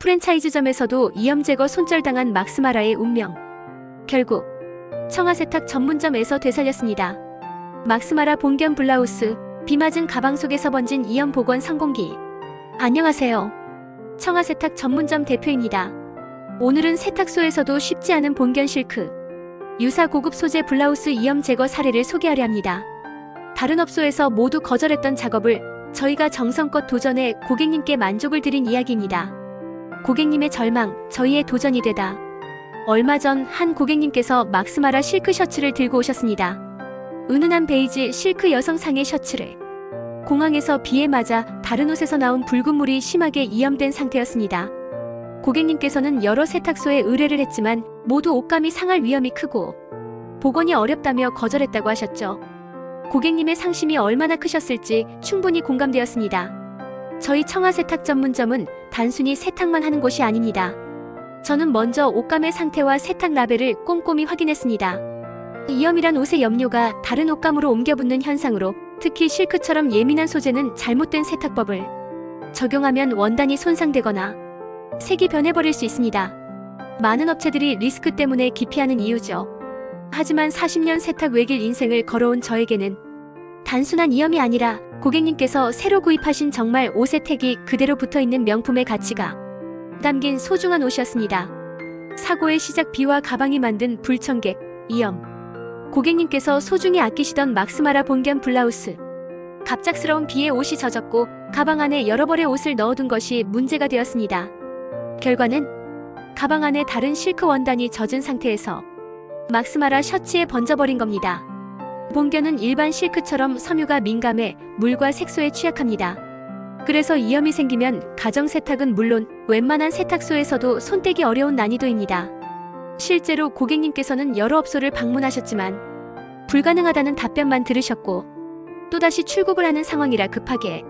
프랜차이즈점에서도 이염 제거 손절당한 막스마라의 운명. 결국 청아 세탁 전문점에서 되살렸습니다. 막스마라 본견 블라우스, 비 맞은 가방 속에서 번진 이염 복원 성공기. 안녕하세요. 청아 세탁 전문점 대표입니다. 오늘은 세탁소에서도 쉽지 않은 본견 실크, 유사 고급 소재 블라우스 이염 제거 사례를 소개하려 합니다. 다른 업소에서 모두 거절했던 작업을 저희가 정성껏 도전해 고객님께 만족을 드린 이야기입니다. 고객님의 절망, 저희의 도전이 되다. 얼마 전 한 고객님께서 막스마라 실크 셔츠를 들고 오셨습니다. 은은한 베이지 실크 여성상의 셔츠를 공항에서 비에 맞아 다른 옷에서 나온 붉은 물이 심하게 이염된 상태였습니다. 고객님께서는 여러 세탁소에 의뢰를 했지만 모두 옷감이 상할 위험이 크고 복원이 어렵다며 거절했다고 하셨죠. 고객님의 상심이 얼마나 크셨을지 충분히 공감되었습니다. 저희 청아 세탁 전문점은 단순히 세탁만 하는 곳이 아닙니다. 저는 먼저 옷감의 상태와 세탁 라벨을 꼼꼼히 확인했습니다. 이염이란 옷의 염료가 다른 옷감으로 옮겨붙는 현상으로 특히 실크처럼 예민한 소재는 잘못된 세탁법을 적용하면 원단이 손상되거나 색이 변해버릴 수 있습니다. 많은 업체들이 리스크 때문에 기피하는 이유죠. 하지만 40년 세탁 외길 인생을 걸어온 저에게는 단순한 이염이 아니라 고객님께서 새로 구입하신 정말 옷의 택이 그대로 붙어 있는 명품의 가치가 담긴 소중한 옷이었습니다. 사고의 시작 비와 가방이 만든 불청객, 이염. 고객님께서 소중히 아끼시던 막스마라 본견 블라우스. 갑작스러운 비에 옷이 젖었고 가방 안에 여러 벌의 옷을 넣어둔 것이 문제가 되었습니다. 결과는 가방 안에 다른 실크 원단이 젖은 상태에서 막스마라 셔츠에 번져버린 겁니다. 본견은 일반 실크처럼 섬유가 민감해 물과 색소에 취약합니다. 그래서 이염이 생기면 가정 세탁은 물론 웬만한 세탁소에서도 손떼기 어려운 난이도입니다. 실제로 고객님께서는 여러 업소를 방문하셨지만 불가능하다는 답변만 들으셨고 또다시 출국을 하는 상황이라 급하게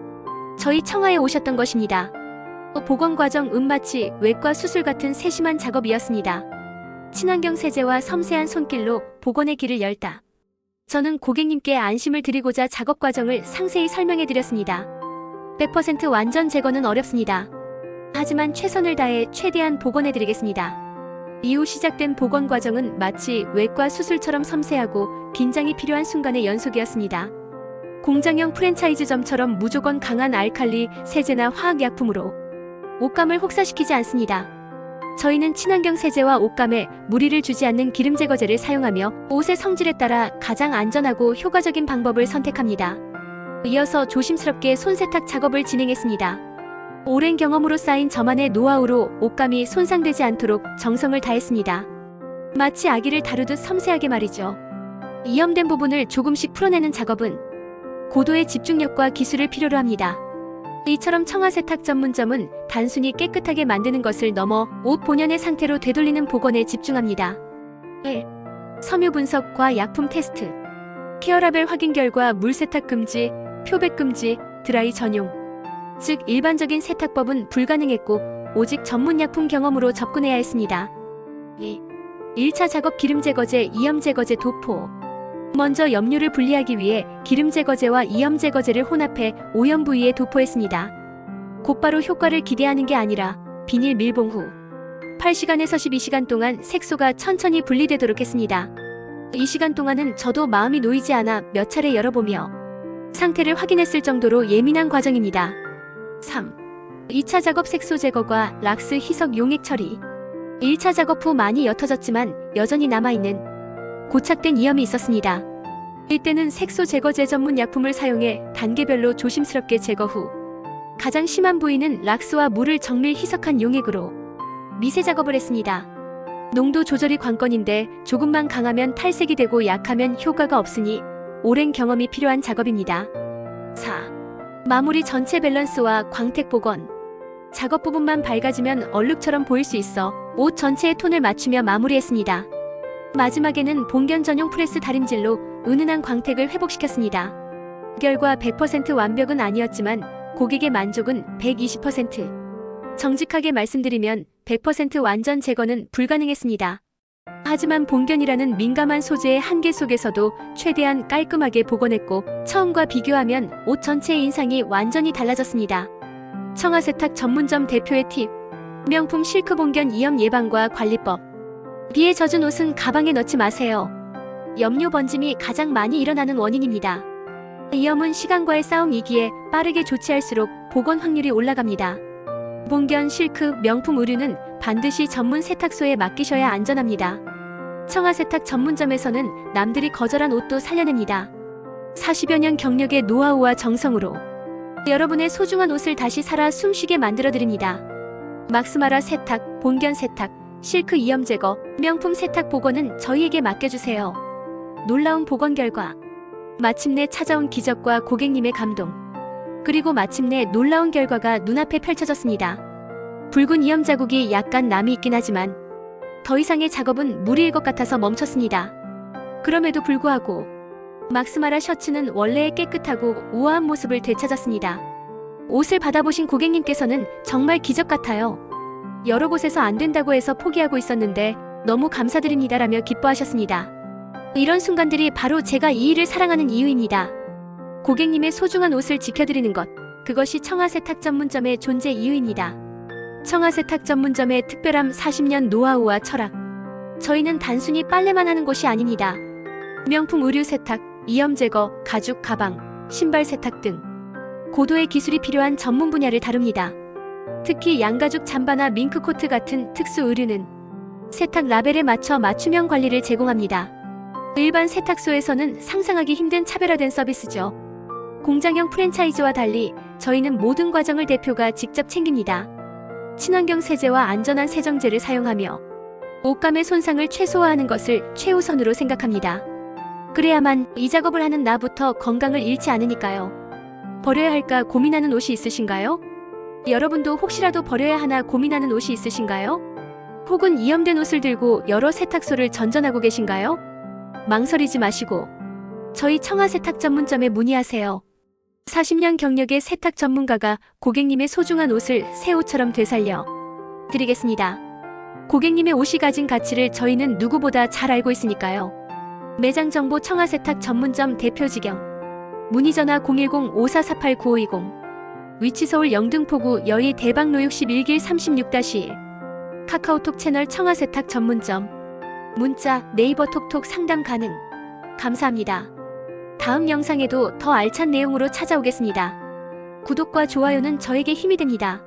저희 청하에 오셨던 것입니다. 보건 과정 은마치, 외과 수술 같은 세심한 작업이었습니다. 친환경 세제와 섬세한 손길로 복원의 길을 열다. 저는 고객님께 안심을 드리고자 작업 과정을 상세히 설명해 드렸습니다. 100% 완전 제거는 어렵습니다. 하지만 최선을 다해 최대한 복원해 드리겠습니다. 이후 시작된 복원 과정은 마치 외과 수술처럼 섬세하고 긴장이 필요한 순간의 연속이었습니다. 공장형 프랜차이즈점처럼 무조건 강한 알칼리, 세제나 화학약품으로 옷감을 혹사시키지 않습니다. 저희는 친환경 세제와 옷감에 무리를 주지 않는 기름 제거제를 사용하며 옷의 성질에 따라 가장 안전하고 효과적인 방법을 선택합니다. 이어서 조심스럽게 손세탁 작업을 진행했습니다. 오랜 경험으로 쌓인 저만의 노하우로 옷감이 손상되지 않도록 정성을 다했습니다. 마치 아기를 다루듯 섬세하게 말이죠. 이염된 부분을 조금씩 풀어내는 작업은 고도의 집중력과 기술을 필요로 합니다. 이처럼 청아 세탁 전문점은 단순히 깨끗하게 만드는 것을 넘어 옷 본연의 상태로 되돌리는 복원에 집중합니다. 1. 섬유 분석과 약품 테스트. 케어라벨 확인 결과 물 세탁 금지, 표백 금지, 드라이 전용. 즉 일반적인 세탁법은 불가능했고 오직 전문 약품 경험으로 접근해야 했습니다. 2. 1차 작업 기름 제거제, 이염 제거제 도포. 먼저 염료를 분리하기 위해 기름 제거제와 이염 제거제를 혼합해 오염 부위에 도포했습니다. 곧바로 효과를 기대하는 게 아니라 비닐 밀봉 후 8시간에서 12시간 동안 색소가 천천히 분리되도록 했습니다. 이 시간 동안은 저도 마음이 놓이지 않아 몇 차례 열어보며 상태를 확인했을 정도로 예민한 과정입니다. 3. 2차 작업 색소 제거과 락스 희석 용액 처리. 1차 작업 후 많이 옅어졌지만 여전히 남아있는 고착된 이염이 있었습니다. 이때는 색소 제거제 전문 약품을 사용해 단계별로 조심스럽게 제거 후 가장 심한 부위는 락스와 물을 정밀 희석한 용액으로 미세 작업을 했습니다. 농도 조절이 관건인데 조금만 강하면 탈색이 되고 약하면 효과가 없으니 오랜 경험이 필요한 작업입니다. 4. 마무리 전체 밸런스와 광택 복원. 작업 부분만 밝아지면 얼룩처럼 보일 수 있어 옷 전체의 톤을 맞추며 마무리했습니다. 마지막에는 봉견 전용 프레스 다림질로 은은한 광택을 회복시켰습니다. 결과 100% 완벽은 아니었지만 고객의 만족은 120%. 정직하게 말씀드리면 100% 완전 제거는 불가능했습니다. 하지만 봉견이라는 민감한 소재의 한계 속에서도 최대한 깔끔하게 복원했고 처음과 비교하면 옷 전체의 인상이 완전히 달라졌습니다. 청아 세탁 전문점 대표의 팁. 명품 실크 봉견 이염 예방과 관리법. 비에 젖은 옷은 가방에 넣지 마세요. 염료 번짐이 가장 많이 일어나는 원인입니다. 이염은 시간과의 싸움이기에 빠르게 조치할수록 복원 확률이 올라갑니다. 봉견 실크 명품 의류는 반드시 전문 세탁소에 맡기셔야 안전합니다. 청아 세탁 전문점에서는 남들이 거절한 옷도 살려냅니다. 40여 년 경력의 노하우와 정성으로 여러분의 소중한 옷을 다시 살아 숨쉬게 만들어 드립니다. 막스마라 세탁, 본견 세탁, 실크 이염 제거, 명품 세탁 복원은 저희에게 맡겨주세요. 놀라운 복원 결과 마침내 찾아온 기적과 고객님의 감동 그리고 마침내 놀라운 결과가 눈앞에 펼쳐졌습니다. 붉은 이염 자국이 약간 남이 있긴 하지만 더 이상의 작업은 무리일 것 같아서 멈췄습니다. 그럼에도 불구하고 막스마라 셔츠는 원래의 깨끗하고 우아한 모습을 되찾았습니다. 옷을 받아보신 고객님께서는 정말 기적 같아요. 여러 곳에서 안 된다고 해서 포기하고 있었는데 너무 감사드립니다라며 기뻐하셨습니다. 이런 순간들이 바로 제가 이 일을 사랑하는 이유입니다. 고객님의 소중한 옷을 지켜드리는 것, 그것이 청아세탁 전문점의 존재 이유입니다. 청아세탁 전문점의 특별함 40년 노하우와 철학. 저희는 단순히 빨래만 하는 곳이 아닙니다. 명품 의류 세탁, 이염 제거, 가죽 가방, 신발 세탁 등 고도의 기술이 필요한 전문 분야를 다룹니다. 특히 양가죽 잠바나 밍크 코트 같은 특수 의류는 세탁 라벨에 맞춰 맞춤형 관리를 제공합니다. 일반 세탁소에서는 상상하기 힘든 차별화된 서비스죠. 공장형 프랜차이즈와 달리 저희는 모든 과정을 대표가 직접 챙깁니다. 친환경 세제와 안전한 세정제를 사용하며 옷감의 손상을 최소화하는 것을 최우선으로 생각합니다. 그래야만 이 작업을 하는 나부터 건강을 잃지 않으니까요. 버려야 할까 고민하는 옷이 있으신가요? 여러분도 혹시라도 버려야 하나 고민하는 옷이 있으신가요? 혹은 이염된 옷을 들고 여러 세탁소를 전전하고 계신가요? 망설이지 마시고 저희 청아 세탁 전문점에 문의하세요. 40년 경력의 세탁 전문가가 고객님의 소중한 옷을 새 옷처럼 되살려 드리겠습니다. 고객님의 옷이 가진 가치를 저희는 누구보다 잘 알고 있으니까요. 매장 정보 청아 세탁 전문점 대표 직영 문의 전화 010-5448-9520 위치 서울 영등포구 여의 대방로 61길 36-1 카카오톡 채널 청아 세탁 전문점 문자 네이버 톡톡 상담 가능 감사합니다. 다음 영상에도 더 알찬 내용으로 찾아오겠습니다. 구독과 좋아요는 저에게 힘이 됩니다.